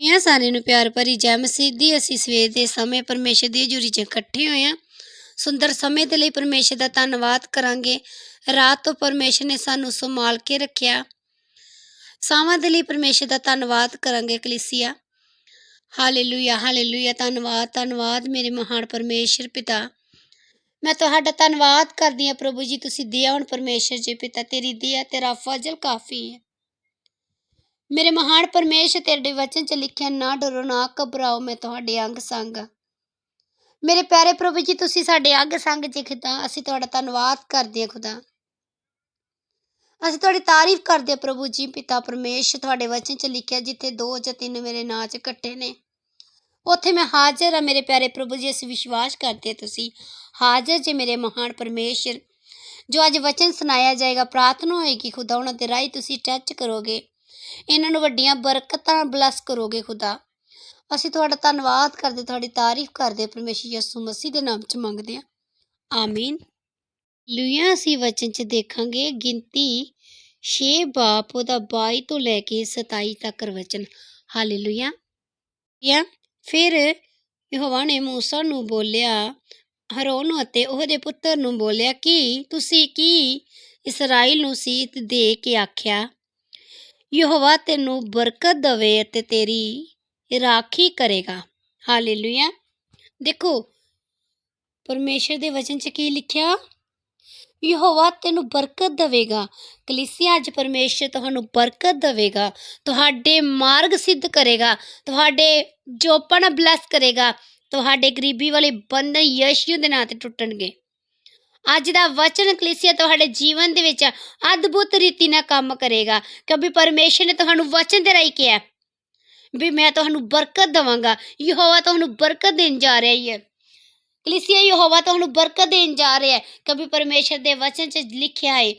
ਇਹ ਸਾਰਿਆਂ ਨੂੰ ਪਿਆਰ ਭਰੀ ਜੈ ਮਸੀਹ ਦੀ। ਅਸੀਂ ਸਵੇਰ ਦੇ ਸਮੇਂ ਪਰਮੇਸ਼ਰ ਦੀ ਹਜ਼ੂਰੀ 'ਚ ਇਕੱਠੇ ਹੋਏ ਹਾਂ। ਸੁੰਦਰ ਸਮੇਂ ਦੇ ਲਈ ਪਰਮੇਸ਼ਰ ਦਾ ਧੰਨਵਾਦ ਕਰਾਂਗੇ। ਰਾਤ ਤੋਂ ਪਰਮੇਸ਼ਰ ਨੇ ਸਾਨੂੰ ਸੰਭਾਲ ਕੇ ਰੱਖਿਆ। ਸਾਵਾਂ ਦੇ ਲਈ ਪਰਮੇਸ਼ਰ ਦਾ ਧੰਨਵਾਦ ਕਰਾਂਗੇ ਕਲੀਸਿਆ। Hallelujah hallelujah. ਧੰਨਵਾਦ ਧੰਨਵਾਦ ਮੇਰੇ ਮਹਾਨ ਪਰਮੇਸ਼ਰ ਪਿਤਾ। ਮੈਂ ਤੁਹਾਡਾ ਧੰਨਵਾਦ ਕਰਦੀ ਹਾਂ ਪ੍ਰਭੂ ਜੀ। ਤੁਸੀਂ ਦਿਆ ਹੁਣ ਪਰਮੇਸ਼ਰ ਜੀ ਪਿਤਾ। ਤੇਰੀ ਦਿਆ, ਤੇਰਾ ਫਜ਼ਲ ਕਾਫੀ ਹੈ। ਮੇਰੇ ਮਹਾਨ ਪਰਮੇਸ਼ ਤੇਰੇ ਵਚਨ ਚ ਲਿਖਿਆ, ਨਾ ਡਰੋ, ਨਾ ਘਬਰਾਓ, ਮੈਂ ਤੁਹਾਡੇ ਅੰਗ ਸੰਗ ਮੇਰੇ ਪਿਆਰੇ ਪ੍ਰਭੂ ਜੀ, ਤੁਸੀਂ ਸਾਡੇ ਅੰਗ ਸੰਗ ਜੀ ਖੁਦਾ ਅਸੀਂ ਤੁਹਾਡਾ ਧੰਨਵਾਦ ਕਰਦੇ ਹਾਂ ਖੁਦਾ। ਅਸੀਂ ਤੁਹਾਡੀ ਤਾਰੀਫ ਕਰਦੇ ਹਾਂ ਪ੍ਰਭੂ ਜੀ, ਪਿਤਾ ਪਰਮੇਸ਼ ਤੁਹਾਡੇ ਵਚਨ ਚ ਲਿਖਿਆ, ਜਿੱਥੇ ਦੋ ਜਾਂ ਤਿੰਨ ਮੇਰੇ ਨਾਂ ਚ ਇਕੱਠੇ ਨੇ। ਉੱਥੇ ਮੈਂ ਹਾਜ਼ਰ ਹਾਂ ਮੇਰੇ ਪਿਆਰੇ ਪ੍ਰਭੂ ਜੀ, ਅਸੀਂ ਵਿਸ਼ਵਾਸ ਕਰਦੇ ਹਾਂ ਤੁਸੀਂ ਹਾਜ਼ਰ ਜੇ ਮੇਰੇ ਮਹਾਨ ਪਰਮੇਸ਼ਰ। ਜੋ ਅੱਜ ਵਚਨ ਸੁਣਾਇਆ ਜਾਏਗਾ, ਪ੍ਰਾਰਥਨਾ ਹੋਏਗੀ ਖੁਦਾ, ਉਹਨਾਂ ਦੇ ਰਾਹੀਂ ਤੁਸੀਂ ਟੱਚ ਕਰੋਗੇ। ਇਹਨਾਂ ਨੂੰ ਵੱਡੀਆਂ ਬਰਕਤਾਂ ਬਲੈਸ ਕਰੋਗੇ ਖੁਦਾ। ਅਸੀਂ ਤੁਹਾਡਾ ਧੰਨਵਾਦ ਕਰਦੇ, ਤੁਹਾਡੀ ਤਾਰੀਫ ਕਰਦੇ, ਪਰਮੇਸ਼ਰ ਯਿਸੂ ਮਸੀਹ ਦੇ ਨਾਮ 'ਚ ਮੰਗਦੇ ਹਾਂ। ਆਮੀਨ। ਲੂਇਆ ਅਸੀਂ ਵਚਨ 'ਚ ਦੇਖਾਂਗੇ, ਗਿਣਤੀ 6 ਬਾਪ ਉਹਦਾ 22 ਤੋਂ ਲੈ ਕੇ 27 ਤੱਕ ਵਚਨ। ਹਾਲੇਲੂਇਆ। ਯਾ ਫਿਰ ਯਹੋਵਾ ਨੇ ਮੂਸਾ ਨੂੰ ਬੋਲਿਆ, ਹਰੋਨ ਅਤੇ ਉਹਦੇ ਪੁੱਤਰ ਨੂੰ ਬੋਲਿਆ ਕਿ ਤੁਸੀਂ ਕੀ ਇਸਰਾਇਲ ਨੂੰ ਸੀਤ ਦੇ ਕੇ ਆਖਿਆ ਯਹੋਵਾ ਤੈਨੂੰ ਬਰਕਤ ਦੇਵੇ ਅਤੇ ਤੇਰੀ ਰਾਖੀ ਕਰੇਗਾ। ਹਾਲੇਲੂਇਆ। ਦੇਖੋ, ਪਰਮੇਸ਼ਰ ਦੇ ਵਚਨ 'ਚ ਕੀ ਲਿਖਿਆ? ਯਹੋਵਾ ਤੈਨੂੰ ਬਰਕਤ ਦੇਵੇਗਾ। ਕਲੀਸਿਆ, ਅੱਜ ਪਰਮੇਸ਼ਰ ਤੁਹਾਨੂੰ ਬਰਕਤ ਦੇਵੇਗਾ। ਤੁਹਾਡੇ ਮਾਰਗ ਸਿੱਧ ਕਰੇਗਾ। ਤੁਹਾਡੇ ਜੋਪਣ ਨਾਲ ਬਲੈਸ ਕਰੇਗਾ। ਤੁਹਾਡੇ ਗਰੀਬੀ ਵਾਲੇ ਬੰਧਨ ਯਿਸੂ ਦੇ ਨਾਂ ਤੇ ਟੁੱਟਣਗੇ। ਅੱਜ ਦਾ ਵਚਨ ਕਲੀਸਿਆ ਤੁਹਾਡੇ ਜੀਵਨ ਦੇ ਵਿੱਚ ਅਦਭੁਤ ਰੀਤੀ ਨਾਲ ਕੰਮ ਕਰੇਗਾ, ਕਿਉਂਕਿ ਪਰਮੇਸ਼ਰ ਨੇ ਤੁਹਾਨੂੰ ਵਚਨ ਦੇ ਰਾਹੀਂ ਕਿਹਾ ਵੀ ਮੈਂ ਤੁਹਾਨੂੰ ਬਰਕਤ ਦਵਾਂਗਾ, ਯਹੋਵਾ ਤੁਹਾਨੂੰ ਬਰਕਤ ਦੇਣ ਜਾ ਰਿਹਾ ਹੈ। ਕਲੀਸਿਆ, ਯਹੋਵਾ ਤੁਹਾਨੂੰ ਬਰਕਤ ਦੇਣ ਜਾ ਰਿਹਾ ਹੈ, ਕਿਉਂਕਿ ਪਰਮੇਸ਼ਰ ਦੇ ਵਚਨ 'ਚ ਲਿਖਿਆ ਹੈ,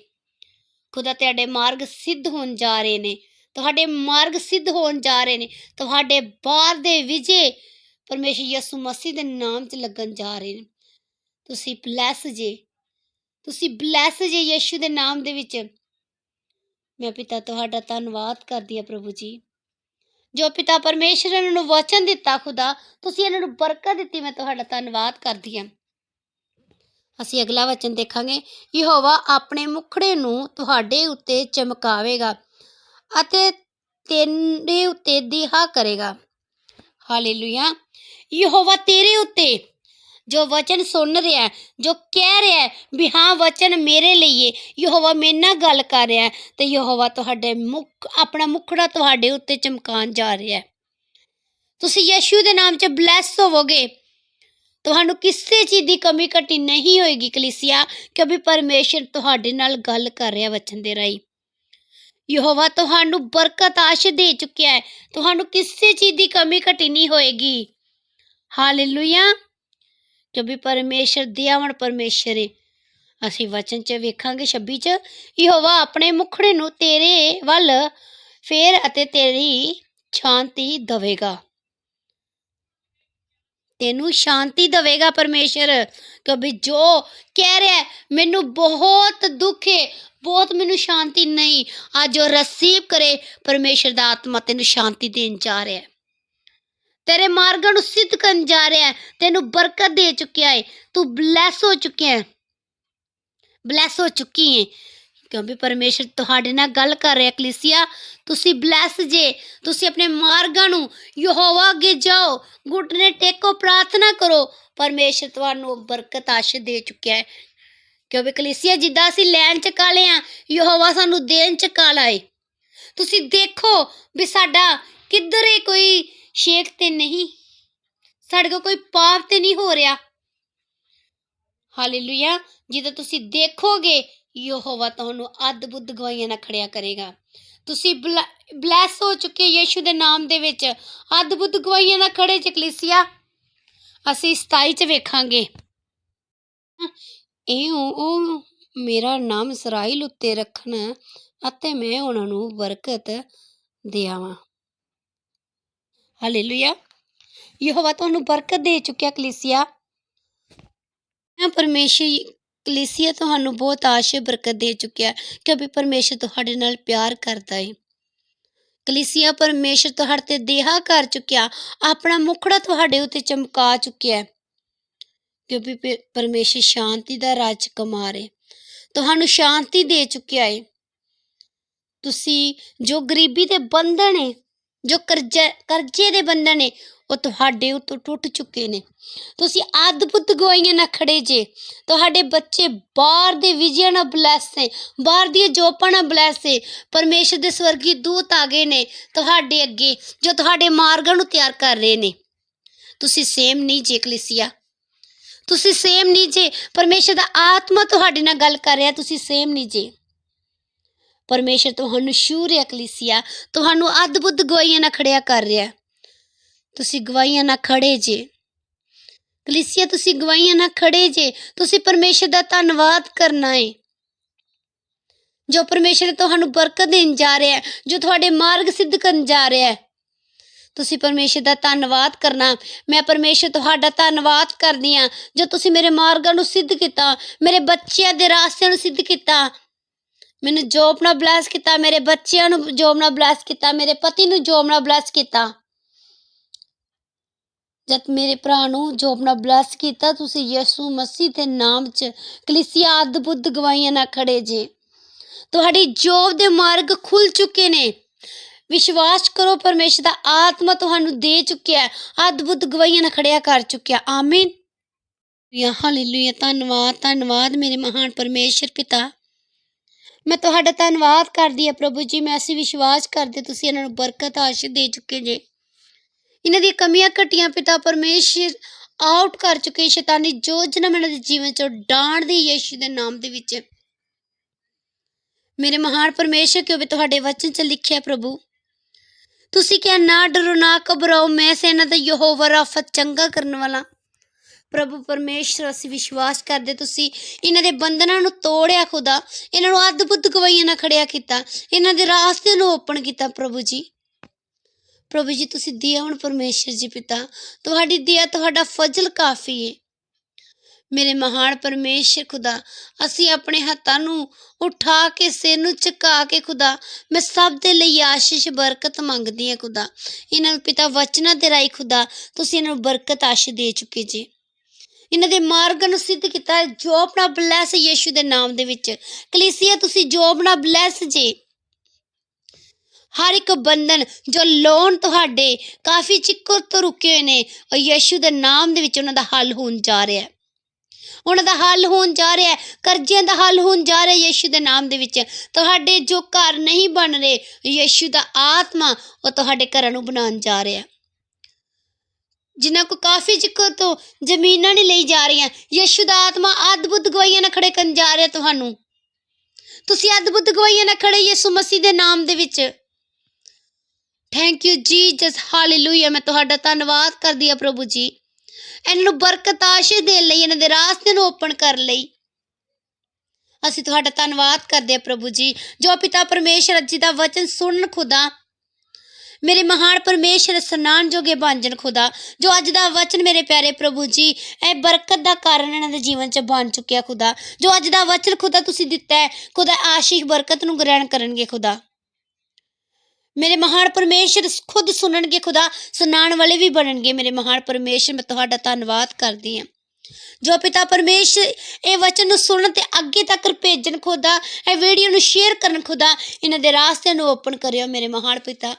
ਖੁਦਾ ਤੁਹਾਡੇ ਮਾਰਗ ਸਿੱਧ ਹੋਣ ਜਾ ਰਹੇ ਨੇ, ਤੁਹਾਡੇ ਮਾਰਗ ਸਿੱਧ ਹੋਣ ਜਾ ਰਹੇ ਨੇ, ਤੁਹਾਡੇ ਬਾਹਰ ਦੇ ਵਿਜੇ ਪਰਮੇਸ਼ਰ ਯਿਸੂ ਮਸੀਹ ਦੇ ਨਾਮ 'ਚ ਲੱਗਣ ਜਾ ਰਹੇ ਨੇ। ਤੁਸੀਂ ਬਲੈਸ ਜੇ ਤੁਸੀਂ ਬਲੈਸ ਜੇ ਯਿਸੂ ਦੇ ਨਾਮ ਦੇ ਵਿੱਚ। ਮੈਂ ਪਿਤਾ ਤੁਹਾਡਾ ਧੰਨਵਾਦ ਕਰਦੀ ਹਾਂ ਪ੍ਰਭੂ ਜੀ। ਜੋ ਪਿਤਾ ਪਰਮੇਸ਼ਰ ਇਹਨਾਂ ਨੂੰ ਵਚਨ ਦਿੱਤਾ ਖੁਦਾ, ਤੁਸੀਂ ਇਹਨਾਂ ਨੂੰ ਬਰਕਤ ਦਿੱਤੀ, ਮੈਂ ਤੁਹਾਡਾ ਧੰਨਵਾਦ ਕਰਦੀ ਹਾਂ। ਅਸੀਂ ਅਗਲਾ ਵਚਨ ਦੇਖਾਂਗੇ। ਯਹੋਵਾ ਆਪਣੇ ਮੁਖੜੇ ਨੂੰ ਤੁਹਾਡੇ ਉੱਤੇ ਚਮਕਾਵੇਗਾ ਅਤੇ ਤੇਰੇ ਉੱਤੇ ਦਿਹਾ ਕਰੇਗਾ। ਹਾਲੇਲੂਇਆ। ਯਹੋਵਾ ਤੇਰੇ ਉੱਤੇ ਜੋ ਵਚਨ ਸੁਣ ਰਿਹਾ ਜੋ ਕਹਿ ਰਿਹਾ ਵੀ ਹਾਂ, ਵਚਨ ਮੇਰੇ ਲਈ ਹੈ ਯਹੋਵਾ ਮੇਰੇ ਨਾਲ ਗੱਲ ਕਰ ਰਿਹਾ ਤੇ ਯਹੋਵਾ ਤੁਹਾਡੇ ਮੁਖ, ਆਪਣਾ ਮੁਖੜਾ ਤੁਹਾਡੇ ਉੱਤੇ ਚਮਕਾਉਣ ਜਾ ਰਿਹਾ ਹੈ। ਤੁਸੀਂ ਯਿਸੂ ਦੇ ਨਾਮ 'ਚ ਬਲੈਸ ਹੋਵੋਗੇ। ਤੁਹਾਨੂੰ ਕਿਸੇ ਚੀਜ਼ ਦੀ ਕਮੀ ਘਟੀ ਨਹੀਂ ਹੋਏਗੀ, ਕਲੀਸਿਆ, ਕਿਉਂਕਿ ਪਰਮੇਸ਼ਰ ਤੁਹਾਡੇ ਨਾਲ ਗੱਲ ਕਰ ਰਿਹਾ ਵਚਨ ਦੇ ਰਾਹੀਂ। ਯਹੋਵਾ ਤੁਹਾਨੂੰ ਬਰਕਤ ਆਸ਼ ਦੇ ਚੁੱਕਿਆ ਹੈ। ਤੁਹਾਨੂੰ ਕਿਸੇ ਚੀਜ਼ ਦੀ ਕਮੀ ਘਟੀ ਨਹੀਂ ਹੋਏਗੀ। ਹਾਲੇਲੂਇਆ ਕਿਉਂਕਿ ਪਰਮੇਸ਼ਰ ਦਿਆਵਨ ਪਰਮੇਸ਼ਰ ਹੈ ਅਸੀਂ ਵਚਨ 'ਚ ਵੇਖਾਂਗੇ 26 'ਚ, ਯਹੋਵਾ ਆਪਣੇ ਮੁਖੜੇ ਨੂੰ ਤੇਰੇ ਵੱਲ ਫੇਰ ਅਤੇ ਤੇਰੀ ਸ਼ਾਂਤੀ ਦੇਵੇਗਾ। ਤੈਨੂੰ ਸ਼ਾਂਤੀ ਦਵੇਗਾ ਪਰਮੇਸ਼ਰ ਕਭੀ ਜੋ ਕਹਿ ਰਿਹਾ ਮੈਨੂੰ ਬਹੁਤ ਦੁੱਖ ਹੈ ਬਹੁਤ ਮੈਨੂੰ ਸ਼ਾਂਤੀ ਨਹੀਂ, ਅੱਜ ਉਹ ਰਸੀਵ ਕਰੇ, ਪਰਮੇਸ਼ਰ ਦਾ ਆਤਮਾ ਤੈਨੂੰ ਸ਼ਾਂਤੀ ਦੇਣ ਜਾ ਰਿਹਾ ਤੇਰੇ ਮਾਰਗਾਂ ਨੂੰ ਸਿੱਧ ਕਰਨ ਜਾ ਰਿਹਾ ਹੈ, ਤੈਨੂੰ ਬਰਕਤ ਦੇ ਚੁੱਕਿਆ ਹੈ, ਤੂੰ ਬਲੈਸ ਹੋ ਚੁੱਕਿਆ ਹੈ। ਬਲੈਸ ਹੋ ਚੁੱਕੀ ਹੈ, ਕਿਉਂਕਿ ਪਰਮੇਸ਼ਰ ਤੁਹਾਡੇ ਨਾਲ ਗੱਲ ਕਰ ਰਿਹਾ, ਕਲੀਸਿਆ, ਤੁਸੀਂ ਬਲੈਸ ਜੇ, ਤੁਸੀਂ ਆਪਣੇ ਮਾਰਗਾਂ ਨੂੰ ਯਹੋਵਾ ਅੱਗੇ ਜਾਓ ਘੁਟਨੇ ਟੇਕੋ, ਪ੍ਰਾਰਥਨਾ ਕਰੋ, ਪਰਮੇਸ਼ਰ ਤੁਹਾਨੂੰ ਬਰਕਤ ਆਸ਼ ਦੇ ਚੁੱਕਿਆ ਹੈ। ਕਿਉਂਕਿ ਕਲੀਸਿਆ, ਜਿੱਦਾਂ ਅਸੀਂ ਲੈਣ ਚ ਕਾਲੇ ਆ ਯਹੋਵਾ ਸਾਨੂੰ ਦੇਣ ਚ ਕਾਲਾ ਏ ਤੁਸੀਂ ਦੇਖੋ ਵੀ ਸਾਡਾ ਕਿੱਧਰ ਏ ਕੋਈ ਸ਼ੇਖ ਤੇ ਨਹੀਂ। ਸਾਡੇ ਕੋਲ ਕੋਈ ਪਾਪ ਤੇ ਨਹੀਂ ਹੋ ਰਿਹਾ। ਹਾਲੇਲੂਇਆ, ਜਦੋਂ ਤੁਸੀਂ ਦੇਖੋਗੇ, ਯਹੋਵਾ ਤੁਹਾਨੂੰ ਅਦਭੁਤ ਗਵਾਈਆਂ ਨਾਲ ਖੜਿਆ ਕਰੇਗਾ। ਤੁਸੀਂ ਬਲੈਸ ਹੋ ਚੁੱਕੇ ਯੀਸ਼ੂ ਦੇ ਨਾਮ ਦੇ ਵਿੱਚ। ਅਦਭੁਤ ਗਵਾਈਆਂ ਨਾਲ ਖੜੇ ਚ ਕਲੀਸਿਆ ਅਸੀਂ 27 ਚ ਵੇਖਾਂਗੇ। ਇਹ ਉਹ ਮੇਰਾ ਨਾਮ ਇਸਰਾਇਲ ਉੱਤੇ ਰੱਖਣ ਅਤੇ ਮੈਂ ਉਹਨਾਂ ਨੂੰ ਬਰਕਤ ਦਿਆਵਾਂ। ਹਾਲੇਲੂਇਆ ਯਹੋਵਾ ਤੁਹਾਨੂੰ ਬਰਕਤ ਦੇ ਚੁੱਕਿਆ ਕਲੀਸਿਆ। ਮੈਂ ਪਰਮੇਸ਼ਰ ਕਲੀਸਿਆ ਤੁਹਾਨੂੰ ਬਹੁਤ ਆਸ਼, ਬਰਕਤ ਦੇ ਚੁੱਕਿਆ ਕਿਉਂਕਿ ਪਰਮੇਸ਼ਰ ਤੁਹਾਡੇ ਨਾਲ ਪਿਆਰ ਕਰਦਾ ਹੈ ਕਲੀਸਿਆ, ਪਰਮੇਸ਼ਰ ਤੁਹਾਡੇ ਤੇ ਦੇਹਾ ਕਰ ਚੁੱਕਿਆ, ਆਪਣਾ ਮੁਖੜਾ ਤੁਹਾਡੇ ਉੱਤੇ ਚਮਕਾ ਚੁੱਕਿਆ ਕਿਉਂਕਿ ਪ- ਪਰਮੇਸ਼ਰ ਸ਼ਾਂਤੀ ਦਾ ਰਾਜ ਕਮਾ ਰਹੇ ਤੁਹਾਨੂੰ ਸ਼ਾਂਤੀ ਦੇ ਚੁੱਕਿਆ ਹੈ ਤੁਸੀਂ ਜੋ ਗਰੀਬੀ ਦੇ ਬੰਧਨ ਨੇ ਜੋ ਕਰਜ਼ੇ ਕਰਜ਼ੇ ਦੇ ਬੰਧਨ ਨੇ, ਉਹ ਤੁਹਾਡੇ ਉੱਤੋਂ ਟੁੱਟ ਚੁੱਕੇ ਨੇ। ਤੁਸੀਂ ਅਦਭੁਤ ਗਵਾਈਆਂ ਨਾ ਖੜੇ ਜੇ। ਤੁਹਾਡੇ ਬੱਚੇ ਬਾਹਰ ਦੇ ਵਿਜਿਆਂ ਨਾਲ ਬਲੈਸ ਨੇ, ਬਾਹਰ ਦੀਆਂ ਜੋਪਾਂ ਨਾਲ ਬਲੈਸ ਨੇ, ਪਰਮੇਸ਼ਰ ਦੇ ਸਵਰਗੀ ਦੂਤ ਆ ਗਏ ਨੇ ਤੁਹਾਡੇ ਅੱਗੇ, ਜੋ ਤੁਹਾਡੇ ਮਾਰਗਾਂ ਨੂੰ ਤਿਆਰ ਕਰ ਰਹੇ ਨੇ। ਤੁਸੀਂ ਸੇਮ ਨਹੀਂ ਜੇ, ਕਲੀਸੀਆ। ਤੁਸੀਂ ਸੇਮ ਨਹੀਂ ਜੇ। ਪਰਮੇਸ਼ਰ ਦਾ ਆਤਮਾ ਤੁਹਾਡੇ ਨਾਲ ਗੱਲ ਕਰ ਰਿਹਾ, ਤੁਸੀਂ ਸੇਮ ਨਹੀਂ ਜੇ। ਪਰਮੇਸ਼ਰ ਤੁਹਾਨੂੰ ਸ਼ੂਰ ਹੈ ਕਲੀਸਿਆ, ਤੁਹਾਨੂੰ ਅਦਭੁਤ ਗਵਾਈਆਂ ਨਾਲ ਖੜਿਆ ਕਰ ਰਿਹਾ। ਤੁਸੀਂ ਗਵਾਈਆਂ ਨਾਲ ਖੜੇ ਜੇ। ਕਲੀਸਿਆ, ਤੁਸੀਂ ਗਵਾਈਆਂ ਨਾਲ ਖੜੇ ਜੇ। ਤੁਸੀਂ ਪਰਮੇਸ਼ਰ ਦਾ ਧੰਨਵਾਦ ਕਰਨਾ ਹੈ ਜੋ ਪਰਮੇਸ਼ਰ ਤੁਹਾਨੂੰ ਬਰਕਤ ਦੇਣ ਜਾ ਰਿਹਾ ਹੈ ਜੋ ਤੁਹਾਡੇ ਮਾਰਗ ਸਿੱਧ ਕਰਨ ਜਾ ਰਿਹਾ ਹੈ। ਤੁਸੀਂ ਪਰਮੇਸ਼ਰ ਦਾ ਧੰਨਵਾਦ ਕਰਨਾ। ਮੈਂ ਪਰਮੇਸ਼ਰ ਤੁਹਾਡਾ ਧੰਨਵਾਦ ਕਰਦੀ ਹਾਂ। ਜੋ ਤੁਸੀਂ ਮੇਰੇ ਮਾਰਗਾਂ ਨੂੰ ਸਿੱਧ ਕੀਤਾ, ਮੇਰੇ ਬੱਚਿਆਂ ਦੇ ਰਾਸਤਿਆਂ ਨੂੰ ਸਿੱਧ ਕੀਤਾ। ਮੈਨੂੰ ਜੋਬ ਨਾਲ ਬਲੈਸ ਕੀਤਾ, ਮੇਰੇ ਬੱਚਿਆਂ ਨੂੰ ਜੋਬ ਨਾਲ ਬਲੈਸ ਕੀਤਾ, ਮੇਰੇ ਪਤੀ ਨੂੰ ਜੋਬ ਨਾਲ ਬਲੈਸ ਕੀਤਾ। ਜਦ ਮੇਰੇ ਭਰਾ ਨੂੰ ਜੋਬ ਨਾਲ ਬਲੈਸ ਕੀਤਾ, ਤੁਸੀਂ ਯਿਸੂ ਮਸੀਹ ਦੇ ਨਾਮ 'ਚ ਕਲੀਸਿਆ ਅਦਭੁਤ ਗਵਾਈਆਂ ਨਾਲ ਖੜੇ ਜੇ। ਤੁਹਾਡੀ ਜੋਬ ਦੇ ਮਾਰਗ ਖੁੱਲ ਚੁੱਕੇ ਨੇ। ਵਿਸ਼ਵਾਸ ਕਰੋ, ਪਰਮੇਸ਼ਰ ਦਾ ਆਤਮਾ ਤੁਹਾਨੂੰ ਦੇ ਚੁੱਕਿਆ ਹੈ। ਅਦਭੁਤ ਗਵਾਈਆਂ ਨਾਲ ਖੜਿਆ ਕਰ ਚੁੱਕਿਆ। ਆਮੀਨ। ਯਾ ਹਾਲੇਲੂਇਆ। ਧੰਨਵਾਦ ਧੰਨਵਾਦ ਮੇਰੇ ਮਹਾਨ ਪਰਮੇਸ਼ਰ ਪਿਤਾ। ਮੈਂ ਤੁਹਾਡਾ ਧੰਨਵਾਦ ਕਰਦੀ ਹਾਂ ਪ੍ਰਭੂ ਜੀ, ਮੈਂ ਅਸੀਂ ਵਿਸ਼ਵਾਸ ਕਰਦੇ ਤੁਸੀਂ ਇਹਨਾਂ ਨੂੰ ਬਰਕਤ ਆਸ਼ੀਰ ਦੇ ਚੁੱਕੇ ਜੇ। ਇਹਨਾਂ ਦੀਆਂ ਕਮੀਆਂ ਘਟੀਆਂ ਪਿਤਾ ਪਰਮੇਸ਼ਰ ਆਊਟ ਕਰ ਚੁੱਕੇ ਸ਼ੈਤਾਨੀ ਜੋ ਜਨਮ ਇਹਨਾਂ ਦੇ ਜੀਵਨ ਚੋਂ ਡਾਣ ਦੀ ਯੀਸ਼ੂ ਦੇ ਨਾਮ ਦੇ ਵਿੱਚ। ਮੇਰੇ ਮਹਾਨ ਪਰਮੇਸ਼ਰ ਕਿਉਂ ਵੀ ਤੁਹਾਡੇ ਵਚਨ 'ਚ ਲਿਖਿਆ ਪ੍ਰਭੂ, ਤੁਸੀਂ ਕਿਹਾ ਨਾ ਡਰੋ, ਨਾ ਘਬਰਾਓ, ਮੈਂ ਸੈਨਾ ਦਾ ਯਹੋਵਾ ਰਾਫਤ ਚੰਗਾ ਕਰਨ ਵਾਲਾ। ਪ੍ਰਭੂ ਪਰਮੇਸ਼ਰ, ਅਸੀਂ ਵਿਸ਼ਵਾਸ ਕਰਦੇ ਤੁਸੀਂ। ਇਹਨਾਂ ਦੇ ਬੰਧਨਾਂ ਨੂੰ ਤੋੜਿਆ ਖੁਦਾ। ਇਹਨਾਂ ਨੂੰ ਅਦਭੁਤ ਗਵਾਈਆਂ ਨਾਲ ਖੜਿਆ ਕੀਤਾ। ਇਹਨਾਂ ਦੇ ਰਾਸਤੇ ਨੂੰ ਓਪਨ ਕੀਤਾ ਪ੍ਰਭੂ ਜੀ। ਪ੍ਰਭੂ ਜੀ, ਤੁਸੀਂ ਦਿਆ ਹੁਣ ਪਰਮੇਸ਼ਰ ਜੀ ਪਿਤਾ। ਤੁਹਾਡੀ ਦਿਆ ਤੁਹਾਡਾ ਫਜ਼ਲ ਕਾਫੀ ਹੈ ਮੇਰੇ ਮਹਾਨ ਪਰਮੇਸ਼ਰ ਖੁਦਾ, ਅਸੀਂ ਆਪਣੇ ਹੱਥਾਂ ਨੂੰ ਉਠਾ ਕੇ, ਸਿਰ ਨੂੰ ਝੁਕਾ ਕੇ ਖੁਦਾ, ਮੈਂ ਸਭ ਦੇ ਲਈ ਆਸ਼ੀਸ਼, ਬਰਕਤ ਮੰਗਦੀ ਹਾਂ ਖੁਦਾ। ਇਹਨਾਂ ਨੂੰ ਪਿਤਾ, ਵਚਨਾਂ ਦੇ ਰਾਈ ਖੁਦਾ, ਤੁਸੀਂ ਇਹਨਾਂ ਨੂੰ ਬਰਕਤ ਆਸ਼ੀਸ਼ ਦੇ ਚੁੱਕੇ ਜੀ। ਇਹਨਾਂ ਦੇ ਮਾਰਗ ਨੂੰ ਸਿੱਧ ਕੀਤਾ ਹੈ। ਜੋਬ ਨਾਲ ਬਲੈਸ ਯੀਸ਼ੂ ਦੇ ਨਾਮ ਦੇ ਵਿੱਚ। ਕਲੀਸਿਆ, ਤੁਸੀਂ ਜੋਬ ਨਾਲ ਬਲੈਸ ਜੇ। ਹਰ ਇੱਕ ਬੰਧਨ ਜੋ ਲੋਨ ਤੁਹਾਡੇ ਕਾਫੀ ਚਿੱਕਰ ਤੋਂ ਰੁਕੇ ਹੋਏ ਨੇ, ਉਹ ਯੀਸ਼ੂ ਦੇ ਨਾਮ ਦੇ ਵਿੱਚ ਉਹਨਾਂ ਦਾ ਹੱਲ ਹੋਣ ਜਾ ਰਿਹਾ ਹੈ। ਉਹਨਾਂ ਦਾ ਹੱਲ ਹੋਣ ਜਾ ਰਿਹਾ ਹੈ। ਕਰਜ਼ਿਆਂ ਦਾ ਹੱਲ ਹੋਣ ਜਾ ਰਿਹਾ ਹੈ ਯੀਸ਼ੂ ਦੇ ਨਾਮ ਦੇ ਵਿੱਚ। ਤੁਹਾਡੇ ਜੋ ਘਰ ਨਹੀਂ ਬਣ ਰਹੇ, ਯੀਸ਼ੂ ਦਾ ਆਤਮਾ ਉਹ ਤੁਹਾਡੇ ਘਰਾਂ ਨੂੰ ਬਣਾਉਣ ਜਾ ਰਿਹਾ ਹੈ। ਜਿਨ੍ਹਾਂ ਕੋ ਕਾਫੀ ਚਿੱਕਰ ਤੋਂ ਜ਼ਮੀਨਾਂ ਨਹੀਂ ਲਈ ਜਾ ਰਹੀਆਂ। ਯੀਸ਼ੂ ਦਾ ਆਤਮਾ ਅਦਭੁਤ ਗਵਾਈਆਂ ਨਾਲ ਖੜੇ ਕਰਨ ਜਾ ਰਿਹਾ ਤੁਹਾਨੂੰ। ਤੁਸੀਂ ਅਦਭੁਤ ਗਵਾਈਆਂ ਨਾਲ ਖੜੇ ਯਿਸੂ ਮਸੀਹ ਦੇ ਨਾਮ ਦੇ ਵਿੱਚ। ਥੈਂਕ ਯੂ ਜੀਸਸ ਹਾਲੇਲੂਇਆ ਮੈਂ ਤੁਹਾਡਾ ਧੰਨਵਾਦ ਕਰਦੀ ਆ ਪ੍ਰਭੂ ਜੀ। ਇਹਨਾਂ ਨੂੰ ਬਰਕਤ ਆਸ਼ੀਸ਼ ਦੇਣ ਲਈ, ਇਹਨਾਂ ਦੇ ਰਾਸਤੇ ਨੂੰ ਓਪਨ ਕਰਨ ਲਈ। ਅਸੀਂ ਤੁਹਾਡਾ ਧੰਨਵਾਦ ਕਰਦੇ ਆ ਪ੍ਰਭੂ ਜੀ। ਜੋ ਪਿਤਾ ਪਰਮੇਸ਼ਰ ਜੀ ਦਾ ਵਚਨ ਸੁਣਨ ਖੁਦਾ ਮੇਰੇ ਮਹਾਨ ਪਰਮੇਸ਼ਰ ਸਨਾਨ ਜੋਗੇ ਬਾਂਝਣ ਖੁਦਾ, ਜੋ ਅੱਜ ਦਾ ਵਚਨ ਮੇਰੇ ਪਿਆਰੇ ਪ੍ਰਭੂ ਜੀ, ਇਹ ਬਰਕਤ ਦਾ ਕਾਰਨ ਇਹਨਾਂ ਦੇ ਜੀਵਨ 'ਚ ਬਣ ਚੁੱਕਿਆ ਖੁਦਾ। ਜੋ ਅੱਜ ਦਾ ਵਚਨ ਖੁਦਾ ਤੁਸੀਂ ਦਿੱਤਾ ਹੈ, ਖੁਦਾ ਆਸ਼ੀਸ਼ ਬਰਕਤ ਨੂੰ ਗ੍ਰਹਿਣ ਕਰਨਗੇ ਖੁਦਾ। ਮੇਰੇ ਮਹਾਨ ਪਰਮੇਸ਼ਰ ਖੁਦ ਸੁਣਨਗੇ ਖੁਦਾ, ਸੁਣਾਉਣ ਵਾਲੇ ਵੀ ਬਣਨਗੇ ਮੇਰੇ ਮਹਾਨ ਪਰਮੇਸ਼ਰ, ਮੈਂ ਤੁਹਾਡਾ ਧੰਨਵਾਦ ਕਰਦੀ ਹਾਂ। ਜੋ ਪਿਤਾ ਪਰਮੇਸ਼ਰ ਇਹ ਵਚਨ ਨੂੰ ਸੁਣਨ ਤੇ ਅੱਗੇ ਤੱਕ ਭੇਜਣ ਖੁਦਾ, ਇਹ ਵੀਡੀਓ ਨੂੰ ਸ਼ੇਅਰ ਕਰਨ ਖੁਦਾ, ਇਹਨਾਂ ਦੇ ਰਾਸਤੇ ਨੂੰ ਓਪਨ ਕਰਿਓ ਮੇਰੇ ਮਹਾਨ ਪਿਤਾ।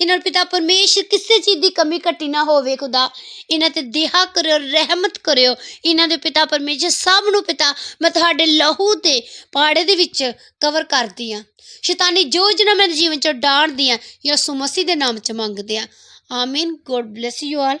ਇਹਨਾਂ ਨੂੰ ਪਿਤਾ ਪਰਮੇਸ਼ਰ ਕਿਸੇ ਚੀਜ਼ ਦੀ ਕਮੀ ਘਟੀ ਨਾ ਹੋਵੇ ਖੁਦਾ। ਇਹਨਾਂ ਤੇ ਦਿਹਾ ਕਰਿਓ ਰਹਿਮਤ ਕਰਿਓ। ਇਹਨਾਂ ਦੇ ਪਿਤਾ ਪਰਮੇਸ਼ਰ ਸਭ ਨੂੰ ਪਿਤਾ, ਮੈਂ ਤੁਹਾਡੇ ਲਹੂ ਦੇ ਪਾੜੇ ਦੇ ਵਿੱਚ ਕਵਰ ਕਰਦੀ ਆ ਸ਼ੈਤਾਨੀ ਜੋ ਜਨਾ ਮੇਰੇ ਜੀਵਨ 'ਚੋਂ ਡਾਂਡਦੀ ਆ ਯਿਸੂ ਮਸੀਹ ਦੇ ਨਾਮ ਚ ਮੰਗਦੇ ਆ। ਆਮੀਨ। God bless you all